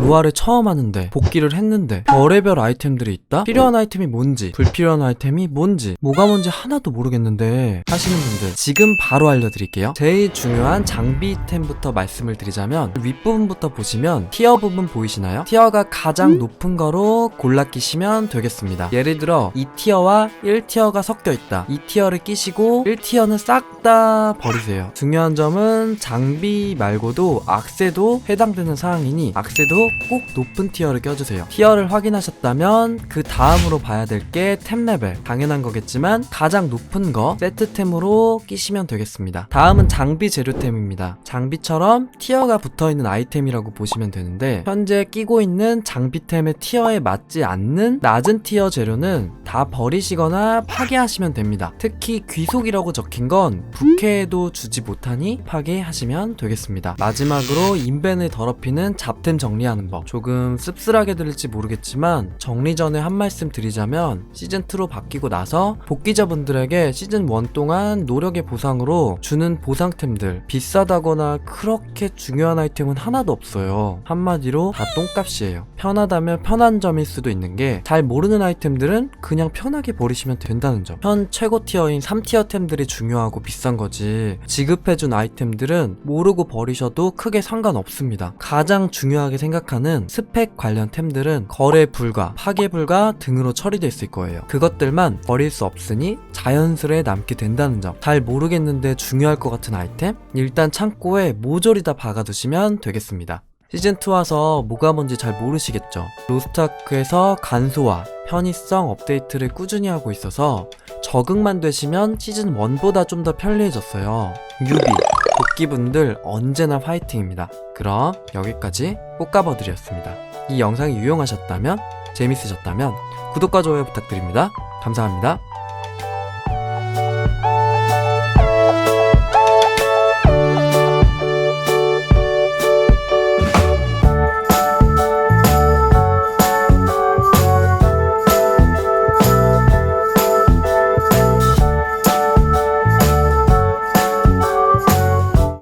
로아를 처음 하는데 복귀를 했는데 별의별 아이템들이 있다? 필요한 아이템이 뭔지 불필요한 아이템이 뭔지 뭐가 뭔지 하나도 모르겠는데 하시는 분들 지금 바로 알려드릴게요 제일 중요한 장비템부터 말씀을 드리자면 윗부분부터 보시면 티어 부분 보이시나요? 티어가 가장 높은 거로 골라 끼시면 되겠습니다 예를 들어 2티어와 1티어가 섞여 있다 2티어를 끼시고 1티어는 싹 다 버리세요 중요한 점은 장비 말고도 악세도 해당되는 사항이니 악세도 꼭 높은 티어를 껴주세요. 티어를 확인하셨다면 그 다음으로 봐야 될 게 템 레벨. 당연한 거겠지만 가장 높은 거 세트템으로 끼시면 되겠습니다. 다음은 장비 재료템입니다. 장비처럼 티어가 붙어있는 아이템이라고 보시면 되는데 현재 끼고 있는 장비템의 티어에 맞지 않는 낮은 티어 재료는 다 버리시거나 파괴하시면 됩니다. 특히 귀속이라고 적힌 건 부캐에도 주지 못하니 파괴하시면 되겠습니다. 마지막으로 인벤을 더럽히는 잡템 정리하는 법. 조금 씁쓸하게 들릴지 모르겠지만 정리 전에 한 말씀 드리자면 시즌2로 바뀌고 나서 복귀자분들에게 시즌1 동안 노력의 보상으로 주는 보상템들 비싸다거나 그렇게 중요한 아이템은 하나도 없어요. 한마디로 다 똥값이에요. 편하다면 편한 점일 수도 있는 게 잘 모르는 아이템들은 그냥 편하게 버리시면 된다는 점. 현 최고 티어인 3티어 템들이 중요하고 비싼 거지 지급해준 아이템들은 모르고 버리셔도 크게 상관없습니다. 가장 중요하게 생각 하는 스펙 관련 템들은 거래 불가, 파괴 불가 등으로 처리돼 있을 거예요. 그것들만 버릴 수 없으니 자연스레 남게 된다는 점. 잘 모르겠는데 중요할 것 같은 아이템? 일단 창고에 모조리 다 박아두시면 되겠습니다. 시즌2 와서 뭐가 뭔지 잘 모르시겠죠? 로스트아크에서 간소화, 편의성 업데이트를 꾸준히 하고 있어서 적응만 되시면 시즌 1보다 좀 더 편리해졌어요. 뉴비, 복귀분들 언제나 화이팅입니다. 그럼 여기까지 꽃가버들이었습니다. 이 영상이 유용하셨다면, 재밌으셨다면 구독과 좋아요 부탁드립니다. 감사합니다.